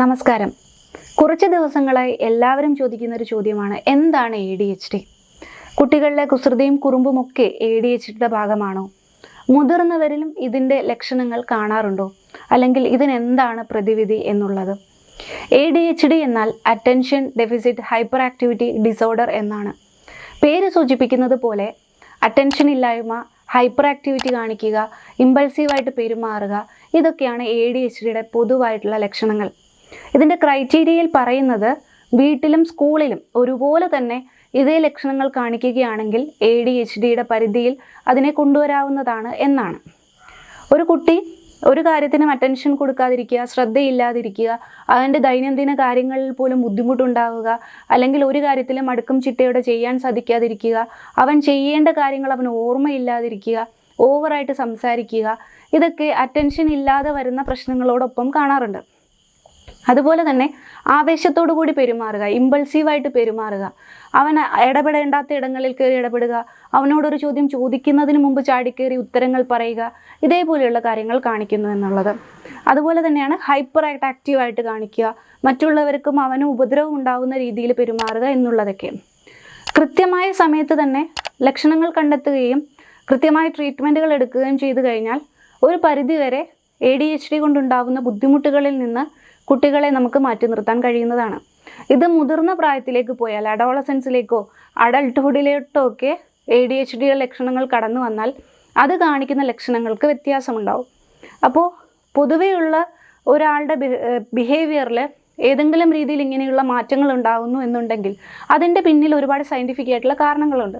നമസ്കാരം. കുറച്ച് ദിവസങ്ങളായി എല്ലാവരും ചോദിക്കുന്ന ഒരു ചോദ്യമാണ് എന്താണ് എ ഡി എച്ച് ഡി കുട്ടികളിലെ കുസൃതിയും കുറുമ്പുമൊക്കെ എ ഡി എച്ച് ഡിയുടെ ഭാഗമാണോ? മുതിർന്നവരിലും ഇതിന്റെ ലക്ഷണങ്ങൾ കാണാറുണ്ടോ? അല്ലെങ്കിൽ ഇതിനെന്താണ് പ്രതിവിധി എന്നുള്ളത്? എ ഡി എച്ച് ഡി എന്നാൽ attention deficit hyper activity disorder എന്നാണ്. പേര് സൂചിപ്പിക്കുന്നത് പോലെ അറ്റൻഷൻ ഇല്ലായ്മ ഹൈപ്പർ ആക്ടിവിറ്റി കാണിക്കുക ഇമ്പൾസീവായിട്ട് പെരുമാറുക ഇതൊക്കെയാണ് എ ഡി എച്ച് ഡിയുടെ പൊതുവായിട്ടുള്ള ലക്ഷണങ്ങൾ. ഇതിന്റെ ക്രൈറ്റീരിയയിൽ പറയുന്നത് വീട്ടിലും സ്കൂളിലും ഒരുപോലെ തന്നെ ഇതേ ലക്ഷണങ്ങൾ കാണിക്കുകയാണെങ്കിൽ എ ഡി എച്ച് ഡിയുടെ പരിധിയിൽ അതിനെ കൊണ്ടുവരാവുന്നതാണ് എന്നാണ്. ഒരു കുട്ടി ഒരു കാര്യത്തിനും അറ്റൻഷൻ കൊടുക്കാതിരിക്കുക ശ്രദ്ധയില്ലാതിരിക്കുക അതിന്റെ ദൈനംദിന കാര്യങ്ങളിൽ പോലും ബുദ്ധിമുട്ടുണ്ടാവുക അല്ലെങ്കിൽ ഒരു കാര്യത്തിലും അടുക്കും ചിട്ടയോടെ ചെയ്യാൻ സാധിക്കാതിരിക്കുക അവൻ ചെയ്യേണ്ട കാര്യങ്ങൾ അവന് ഓർമ്മയില്ലാതിരിക്കുക ഓവറായിട്ട് സംസാരിക്കുക ഇതൊക്കെ അറ്റൻഷൻ ഇല്ലാതെ വരുന്ന പ്രശ്നങ്ങളോടൊപ്പം കാണാറുണ്ട്. അതുപോലെ തന്നെ ആവേശത്തോടു കൂടി പെരുമാറുക ഇമ്പൾസീവായിട്ട് പെരുമാറുക. അവൻ ഇടപെടേണ്ടാത്ത ഇടങ്ങളിൽ കയറി ഇടപെടുക അവനോടൊരു ചോദ്യം ചോദിക്കുന്നതിന് മുമ്പ് ചാടിക്കേറി ഉത്തരങ്ങൾ പറയുക ഇതേപോലെയുള്ള കാര്യങ്ങൾ കാണിക്കുന്നു എന്നുള്ളത്. അതുപോലെ തന്നെയാണ് ഹൈപ്പർ ആക്റ്റീവായിട്ട് കാണിക്കുക മറ്റുള്ളവർക്കും അവന് ഉപദ്രവം ഉണ്ടാകുന്ന രീതിയിൽ പെരുമാറുക എന്നുള്ളതൊക്കെ. കൃത്യമായ സമയത്ത് തന്നെ ലക്ഷണങ്ങൾ കണ്ടെത്തുകയും കൃത്യമായ ട്രീറ്റ്മെന്റുകൾ എടുക്കുകയും ചെയ്തു കഴിഞ്ഞാൽ ഒരു പരിധിവരെ എ ഡി എച്ച് ഡി കൊണ്ടുണ്ടാകുന്ന ബുദ്ധിമുട്ടുകളിൽ നിന്ന് കുട്ടികളെ നമുക്ക് മാറ്റി നിർത്താൻ കഴിയുന്നതാണ്. ഇത് മുതിർന്ന പ്രായത്തിലേക്ക് പോയാൽ അഡോളസൻസിലേക്കോ അഡൾട്ട്ഹുഡിലോട്ടോ ഒക്കെ എ ഡി എച്ച് ഡിയുടെ ലക്ഷണങ്ങൾ കടന്നു വന്നാൽ അത് കാണിക്കുന്ന ലക്ഷണങ്ങൾക്ക് വ്യത്യാസമുണ്ടാവും. അപ്പോൾ പൊതുവെയുള്ള ഒരാളുടെ ബിഹേവിയറിൽ ഏതെങ്കിലും രീതിയിൽ ഇങ്ങനെയുള്ള മാറ്റങ്ങൾ ഉണ്ടാകുന്നു എന്നുണ്ടെങ്കിൽ അതിന്റെ പിന്നിൽ ഒരുപാട് സയന്റിഫിക് ആയിട്ടുള്ള കാരണങ്ങളുണ്ട്.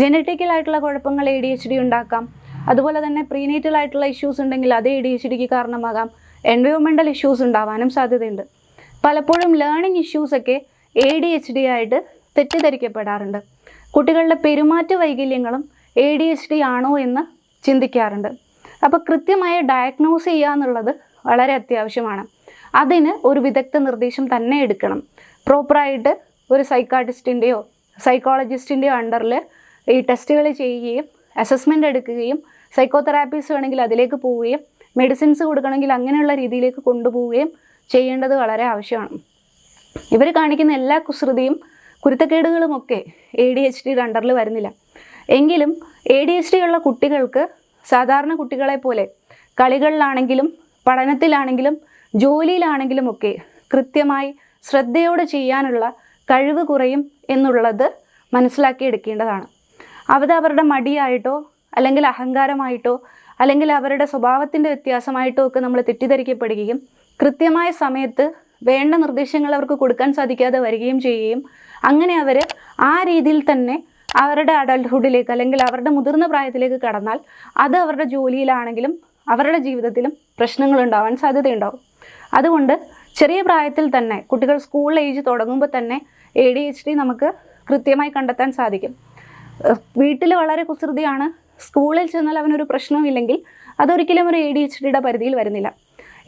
ജനറ്റിക്കലായിട്ടുള്ള കുഴപ്പങ്ങൾ എ ഡി എച്ച് ഡി ഉണ്ടാക്കാം. അതുപോലെ തന്നെ പ്രീനേറ്റൽ ആയിട്ടുള്ള ഇഷ്യൂസ് ഉണ്ടെങ്കിൽ അത് എ ഡി എച്ച് ഡിക്ക് കാരണമാകാം. എൻവയോൺമെന്റൽ ഇഷ്യൂസ് ഉണ്ടാവാനും സാധ്യതയുണ്ട്. പലപ്പോഴും ലേണിംഗ് ഇഷ്യൂസൊക്കെ എ ഡി എച്ച് ഡി ആയിട്ട് തെറ്റിദ്ധരിക്കപ്പെടാറുണ്ട്. കുട്ടികളുടെ പെരുമാറ്റ വൈകല്യങ്ങളും എ ഡി എച്ച് ഡി ആണോ എന്ന് ചിന്തിക്കാറുണ്ട്. അപ്പോൾ കൃത്യമായ ഡയഗ്നോസ് ചെയ്യുക എന്നുള്ളത് വളരെ അത്യാവശ്യമാണ്. അതിന് ഒരു വിദഗ്ധ നിർദ്ദേശം തന്നെ എടുക്കണം. പ്രോപ്പറായിട്ട് ഒരു സൈക്കാട്രിസ്റ്റിന്റെയോ സൈക്കോളജിസ്റ്റിന്റെയോ അണ്ടറിൽ ഈ ടെസ്റ്റുകൾ ചെയ്യുകയും അസസ്മെന്റ് എടുക്കുകയും സൈക്കോതെറാപ്പീസ് വേണമെങ്കിൽ അതിലേക്ക് പോവുകയും മെഡിസിൻസ് കൊടുക്കണമെങ്കിൽ അങ്ങനെയുള്ള രീതിയിലേക്ക് കൊണ്ടുപോവുകയും ചെയ്യേണ്ടത് വളരെ ആവശ്യമാണ്. ഇവർ കാണിക്കുന്ന എല്ലാ കുസൃതിയും കുരുത്തക്കേടുകളുമൊക്കെ എ ഡി എച്ച് ഡിയുടെ അണ്ടറിൽ വരുന്നില്ല. എങ്കിലും എ ഡി എച്ച് ഡി ഉള്ള കുട്ടികൾക്ക് സാധാരണ കുട്ടികളെ പോലെ കളികളിലാണെങ്കിലും പഠനത്തിലാണെങ്കിലും ജോലിയിലാണെങ്കിലും ഒക്കെ കൃത്യമായി ശ്രദ്ധയോടെ ചെയ്യാനുള്ള കഴിവ് കുറയും എന്നുള്ളത് മനസ്സിലാക്കി എടുക്കേണ്ടതാണ് അത് അവരുടെ മടിയായിട്ടോ അല്ലെങ്കിൽ അഹങ്കാരമായിട്ടോ അല്ലെങ്കിൽ അവരുടെ സ്വഭാവത്തിന്റെ വ്യത്യാസമായിട്ടും ഒക്കെ നമ്മൾ തെറ്റിദ്ധരിക്കപ്പെടുകയും കൃത്യമായ സമയത്ത് വേണ്ട നിർദ്ദേശങ്ങൾ അവർക്ക് കൊടുക്കാൻ സാധിക്കാതെ വരികയും ചെയ്യുകയും അങ്ങനെ അവർ ആ രീതിയിൽ തന്നെ അവരുടെ അഡൽട്ട്ഹുഡിലേക്ക് അല്ലെങ്കിൽ അവരുടെ മുതിർന്ന പ്രായത്തിലേക്ക് കടന്നാൽ അത് അവരുടെ ജോലിയിലാണെങ്കിലും അവരുടെ ജീവിതത്തിലും പ്രശ്നങ്ങൾ ഉണ്ടാവാൻ സാധ്യതയുണ്ടാവും. അതുകൊണ്ട് ചെറിയ പ്രായത്തിൽ തന്നെ കുട്ടികൾ സ്കൂൾ ഏജ് തുടങ്ങുമ്പോൾ തന്നെ എ ഡി എച്ച് ഡി നമുക്ക് കൃത്യമായി കണ്ടെത്താൻ സാധിക്കും. വീട്ടിൽ വളരെ കുസൃതിയാണ് സ്കൂളിൽ ചെന്നാൽ അവനൊരു പ്രശ്നവുമില്ലെങ്കിൽ അതൊരിക്കലും ഒരു എ ഡി എച്ച് ഡിയുടെ പരിധിയിൽ വരുന്നില്ല.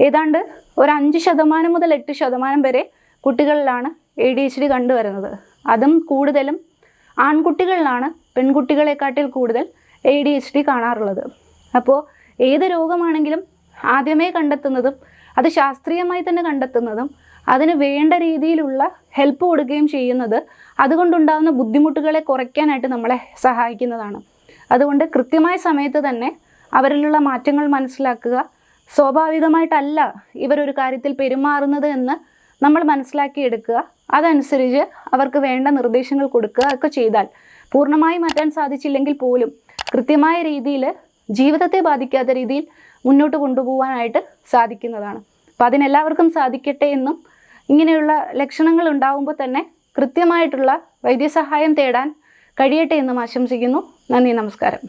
ഏതാണ്ട് ഒരു അഞ്ച് ശതമാനം മുതൽ എട്ട് ശതമാനം വരെ കുട്ടികളിലാണ് എ ഡി എച്ച് ഡി കണ്ടുവരുന്നത്. അതും കൂടുതലും ആൺകുട്ടികളിലാണ് പെൺകുട്ടികളെക്കാട്ടിൽ കൂടുതൽ എ ഡി എച്ച് ഡി കാണാറുള്ളത്. അപ്പോൾ ഏത് രോഗമാണെങ്കിലും ആദ്യമേ കണ്ടെത്തുന്നതും അത് ശാസ്ത്രീയമായി തന്നെ കണ്ടെത്തുന്നതും അതിന് വേണ്ട രീതിയിലുള്ള ഹെൽപ്പ് കൊടുക്കുകയും ചെയ്യുന്നത് അതുകൊണ്ടുണ്ടാകുന്ന ബുദ്ധിമുട്ടുകളെ കുറയ്ക്കാനായിട്ട് നമ്മളെ സഹായിക്കുന്നതാണ്. അതുകൊണ്ട് കൃത്യമായ സമയത്ത് തന്നെ അവരിലുള്ള മാറ്റങ്ങൾ മനസ്സിലാക്കുക. സ്വാഭാവികമായിട്ടല്ല ഇവരൊരു കാര്യത്തിൽ പെരുമാറുന്നത് എന്ന് നമ്മൾ മനസ്സിലാക്കിയെടുക്കുക അതനുസരിച്ച് അവർക്ക് വേണ്ട നിർദ്ദേശങ്ങൾ കൊടുക്കുക ഒക്കെ ചെയ്താൽ പൂർണമായി മാറ്റാൻ സാധിച്ചില്ലെങ്കിൽ പോലും കൃത്യമായ രീതിയിൽ ജീവിതത്തെ ബാധിക്കാത്ത രീതിയിൽ മുന്നോട്ട് കൊണ്ടുപോകാനായിട്ട് സാധിക്കുന്നതാണ്. അപ്പം അതിനെല്ലാവർക്കും സാധിക്കട്ടെ എന്നും ഇങ്ങനെയുള്ള ലക്ഷണങ്ങൾ ഉണ്ടാകുമ്പോൾ തന്നെ കൃത്യമായിട്ടുള്ള വൈദ്യസഹായം തേടാൻ കഴിയട്ടെ എന്നും ആശംസിക്കുന്നു. നന്ദി നമസ്കാരം.